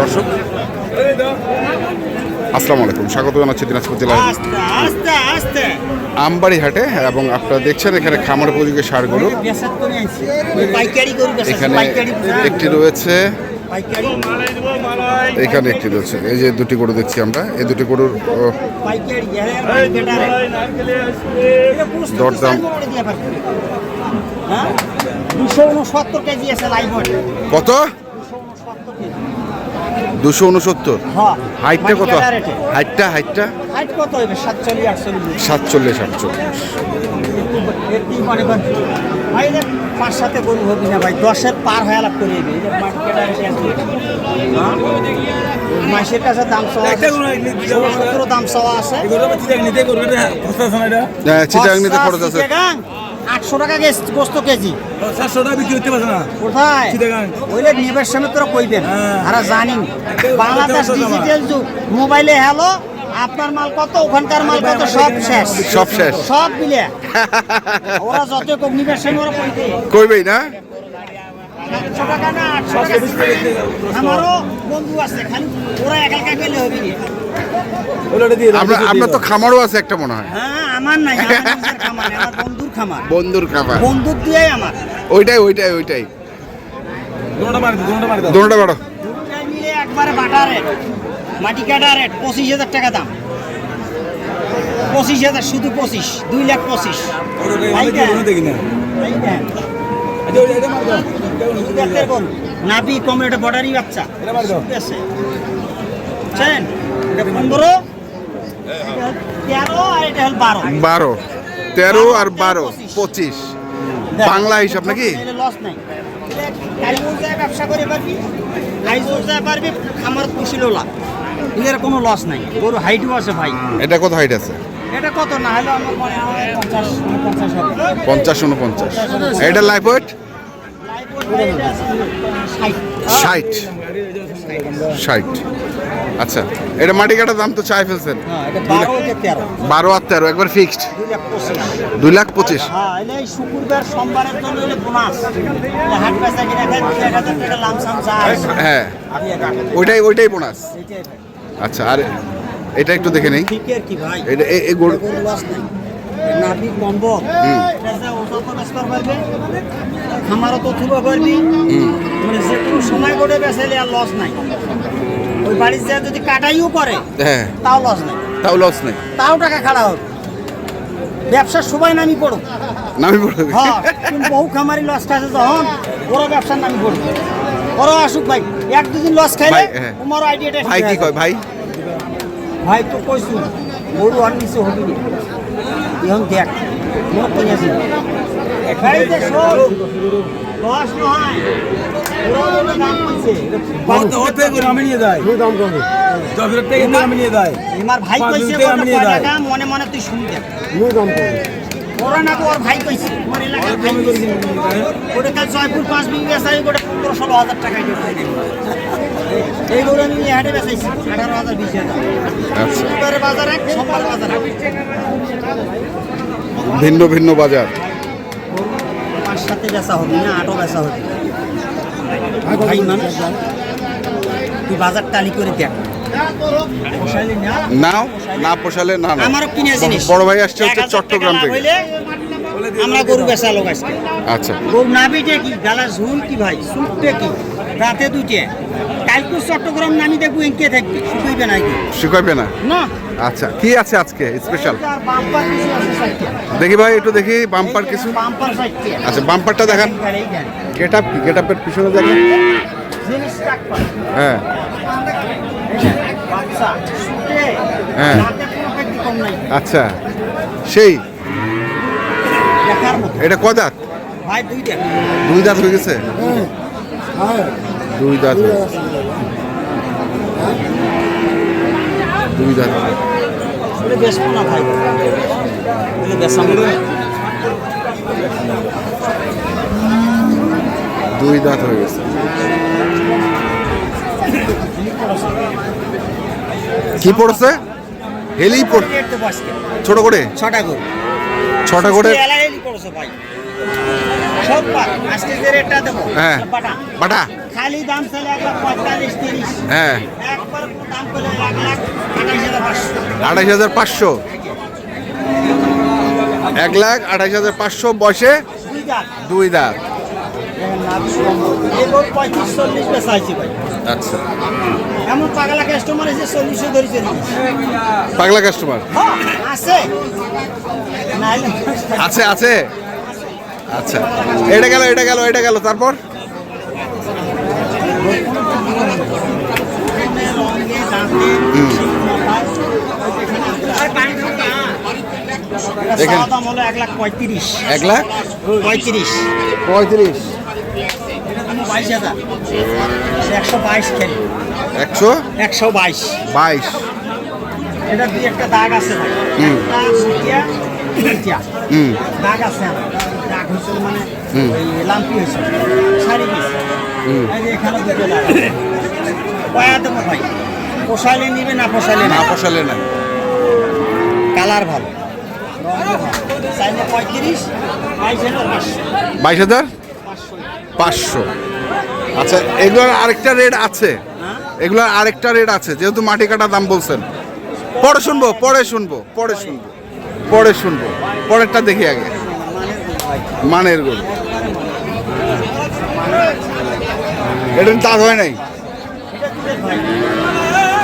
দর্শক, আসসালামু আলাইকুম। স্বাগত জানাচ্ছি দিনাজপুর জেলার আমবাড়ি হাটে এবং আপনারা দেখছেন এখানে খামার উপযোগী সারগুলো। এখানে একটি রয়েছে, এখানে একটি রয়েছে। এই যে দুটি গরু দেখছি আমরা। এই দুটি গরুর দরদাম। হ্যাঁ কেজি আছে কত? দুশো উনসত্তর? উনসত্তর হ্যাঁ হাইটটা কত? হাইটটা হাইটটা হাইট কত হবে? সাতচল্লিশ আটচল্লিশ। সাতচল্লিশ আটচল্লিশ। মনে ভাই পাঁচ সাথে গরু হবি না ভাই। দশের পার হয়ে লাভ করে দিবি মাসের কাছে দাম চাওয়া আছে। সতেরো দাম চাওয়া আছে। হ্যাঁ চিটাং নিতে খরচ আছে। আটশো টাকা গোস্ত কেজি। কোথায়? চিটাগাং। ওইলে নেবের সময় তোরা কইবেন। হ্যাঁ। আর জানিন বাংলাদেশ ডিজিটাল যুগ। মোবাইলে হ্যালো আপনার মাল কত? ওখানকার মাল কত? সব শেষ। সব শেষ। সব মিলে ওরা যত কম নিবের সময় ওরা কইবেই না? না ওরা একা একা গেলে হবে না। আপনার তো খামারও আছে একটা মনে হয়। হ্যাঁ আমার নাই আমার খামার আমার বন্ধুর খামার। বন্ধুর খামার বন্ধুর দিয়েই আমার ওইটাই ওইটাই ওইটাই। দোনোটা বাড়ো। একবারে বাটা রেট মাটি কাটা রেট পঁচিশ হাজার টাকা দাম পঁচিশ হাজার শুধু পঁচিশ দুই লাখ পঁচিশ নাবি কম এটা বর্ডারি বাচ্চা আছে। বুঝছেন এটা পনেরো তেরো আর এটা হল বারো। বারো। তেরো আর বারো পঁচিশ। বাংলা হিসাব নাকি? লস নাই। কাইজোর যায় ব্যবসা করে পারবি পারবি আমার পুষিলেও লাভ কোনো লস নাই। গরু হাইটও আছে ভাই। এটা কত হাইট আছে? এটা কত না হলে মনে হয় পঞ্চাশ উনপঞ্চাশ এটা লাইফ ওয়েট ষাট। ষাট। আচ্ছা এটা মাটি কাটার দাম তো চাই ফেলছেন। হ্যাঁ বারো আর তেরো একবার ফিক্সড দুই লাখ পঁচিশ। হ্যাঁ হ্যাঁ ওইটাই ওইটাই বোনাস আচ্ছা আর এটা একটু দেখে নেই। এটা এই গরু নাভি খামারও তো থুবা পারবি মানে যে কোনো সময় করে বেচাইলে আর লস নাই। ওই বাড়ির যা যদি কাটাইও করে হ্যাঁ। তাও লস নাই। তাও লস নেই। তাও টাকা খাড়া হবে। ব্যবসার সবাই নামি পড়ো নামি পড়বে হ্যাঁ বহু খামারি লস খাইছে যখন ওরা ব্যবসার নামি পড়বে ওরা আসুক ভাই এক দুদিন লস খাইলে হ্যাঁ। তোমার আইডিয়াটা ভাই কি কয় ভাই? ভাই তো কইছু গরু আর নিচে হবি এখন দেখ মোর কিনেছি মনে মনে তুই শুনি দেখ ওরা না ওর ভাই কইছে। ওর এলাকার ভাই কইছে। ওটা কাল জয়পুর পাঁচ বিঘি বেচাই ওটা পনেরো ষোলো হাজার টাকা এই গরু আমি নিয়ে হাটে বেচাইছি। আঠারো হাজার বিশ হাজার। আচ্ছা। বাজার এক বাজার ভিন্ন ভিন্ন বাজার। পাঁচ সাথে বেচা হবে না আটও বেচা হবে। ভাই মানুষ তুই বাজার টালি করে দেখ। না নাও না পোষালে না না আমারও কিনে জিনিস। বড় ভাই আসছে হচ্ছে চট্টগ্রাম থেকে। আমরা গরু বেচা লোক আজকে। আচ্ছা। গরু নাবিটে কি? গালা ঝুল কি ভাই? কি? রাতে দুইটে। কালকে চট্টগ্রাম নামি দেখব এঁকে থাকবি। শুকাইবে না শুকাইবে না? না। আচ্ছা কি আছে আজকে স্পেশাল তার বাম্পার কিছু আছে সাইডে। দেখি ভাই একটু দেখি বাম্পার কিছু। আচ্ছা বাম্পারটা দেখান। গেট আপ কি? গেট আপের পিছনে দেখেন। হ্যাঁ। হ্যাঁ। আচ্ছা সেই। এটা কদাত ভাই দুই দাঁত হয়ে গেছে? দুই দাঁত। দুই দাঁত দুই দাঁত হয়ে গেছে কি পড়ছে হেলি পড় রেট ছোট করে ছটা গরু। ছটা করে ভাই। সব। আজকে যে রেটটা দেবো, হ্যাঁ বাটা। বাটা খালি দাম চাইলে এক লাখ পঁয়তাল্লিশ তিরিশ। হ্যাঁ। একবার দাম করলে এক লাখ আঠাশ হাজার পাঁচশো। আঠাইশ হাজার পাঁচশো। এক লাখ আঠাইশ হাজার পাঁচশো বয়সে দুই দাঁত। আচ্ছা। এমন পাগলা কাস্টমার এসে চল্লিশে ধরেছে পাগলা কাস্টমার হ্যাঁ আছে। আছে আছে। আচ্ছা। এটা গেল এটা গেল এটা গেল তারপর? দেখেন। এক লাখ পঁয়ত্রিশ এক লাখ? পঁয়ত্রিশ। পঁয়ত্রিশ। এটা তুমি বাইশ হাজার একশো বাইশ খেলি। একশো? একশো বাইশ। বাইশ। এটা দুই একটা দাগ আছে হুম। একটা হুম। দাগ আছে দাগ হয়েছে মানে লাম্পি হয়েছে সারি পিস দেবো ভাই? পোষাইলে নিবে না পোষাইলে না? পোষালে না। কালার ভালো। বাইশ হাজার? পাঁচশো। আচ্ছা এগুলোর আরেকটা রেট আছে। হ্যাঁ? এগুলোর আরেকটা রেট আছে যেহেতু মাটি কাটা দাম বলছেন। পরে শুনব পরে শুনব পরে শুনব পরে শুনব। পরেরটা দেখি আগে। মানের গরু এটা দাঁত হয় নাই।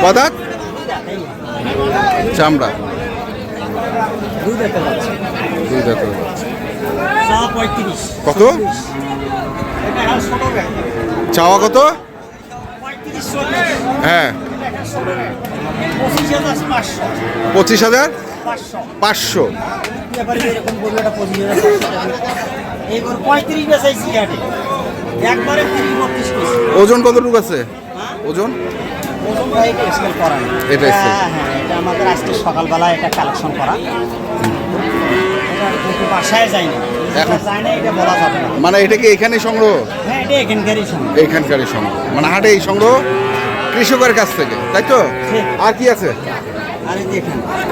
কদাত চামড়া। কত? চাওয়া কত? হ্যাঁ। পঁচিশ হাজার পাঁচশো। পঁয়ত্রিশ একবারে ওজন কতটুকু আছে? হ্যাঁ? ওজন? এটা? হ্যাঁ হ্যাঁ এটা আমাদের আজকে সকালবেলা এটা কালেকশন করা। বাসায় না। মানে এটা কি এখানে সংগ্রহ? এখানকারই সংগ্রহ। মানে হাটে এই সংগ্রহ কৃষকের কাছ থেকে তাই তো? আর কি আছে?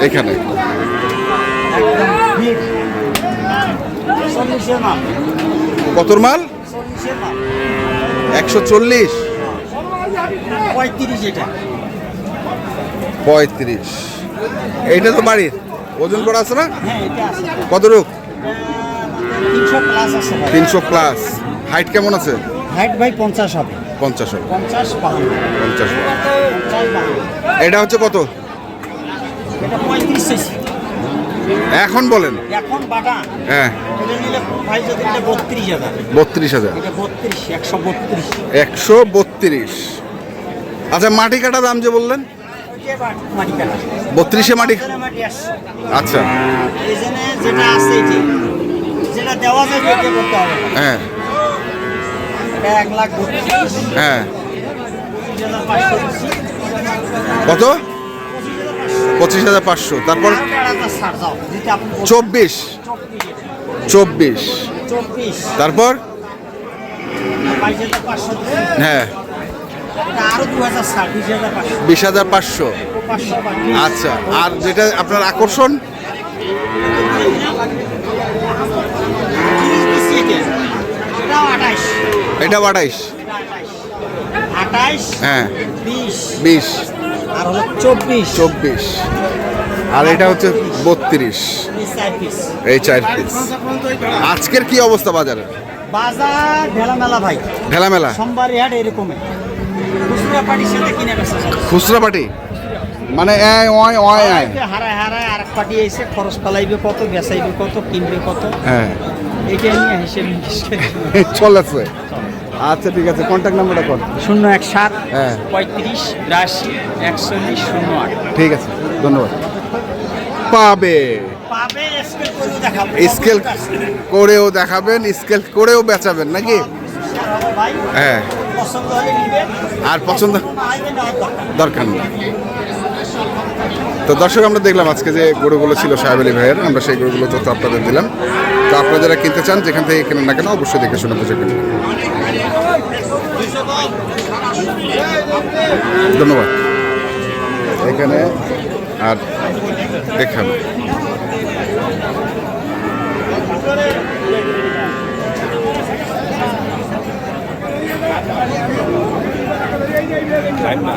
এখানে। কতর মাল? একশো চল্লিশ। পঁয়ত্রিশ এটা। পঁয়ত্রিশ। এইটা তো বাড়ির। ওজন করা আছে না? হ্যাঁ কত রূপ? তিনশো প্লাস হাইট কেমন আছে? হাইট ভাই পঞ্চাশ হবে। পঞ্চাশ হবে। পঞ্চাশ এটা হচ্ছে কত? এটা পঁয়ত্রিশ এখন বলেন। এখন বাটা হ্যাঁ। বত্রিশ হাজার। একশো বত্রিশ। আচ্ছা মাটি কাটা দাম যে বললেন? মাটি কাটা? বত্রিশে মাটি মাটি আচ্ছা। যেটা আছে যেটা দেওয়া হ্যাঁ। এক লাখ হ্যাঁ। কত? পঁচিশ হাজার পাঁচশো তারপর। চব্বিশ চব্বিশ তারপর। হ্যাঁ বিশ হাজার পাঁচশো। আচ্ছা আর যেটা আপনার আকর্ষণ এটা। এটাও আঠাইশ হ্যাঁ বিশ বিশ আর হলো চব্বিশ। চব্বিশ। আর এটা হচ্ছে বত্রিশ। এই চার পিস আজকের কি অবস্থা বাজারে বাজার ঢেলা মেলা ভাই। ঢেলা মেলা সোমবার হাট এরকমই। খুচরা পার্টির সাথে কিনে বেচা খুচরা পাটি মানে এ ওয় ওয় আয় হারায় হারায় আর এক পার্টি এসে খরচ পালাইবে কত বেচাইবে কত কিনবে কত? হ্যাঁ। এইটা নিয়ে হিসেব। চলেছে। আচ্ছা ঠিক আছে। কন্ট্যাক্ট নাম্বারটা কর। শূন্য এক সাত হ্যাঁ। পঁয়ত্রিশ বিরাশি একচল্লিশ শূন্য আট। ঠিক আছে ধন্যবাদ। পাবে। পাবে স্কেল করেও দেখাবো স্কেল করেও দেখাবেন স্কেল করেও বেচাবেন নাকি? হ্যাঁ। পছন্দ হলে নিবে আর পছন্দ দরকার নেই। দরকার নেই। তো দর্শক আমরা দেখলাম আজকে যে গরুগুলো ছিল সাহেব আলী ভাইয়ের আমরা সেই গরুগুলো তথ্য আপনাদের দিলাম। তো আপনারা যারা কিনতে চান যেখান থেকে কেনেন না কেন অবশ্যই দেখে শুনে বুঝে কিনবেন ধন্যবাদ। এখানে আর এখানে Thank না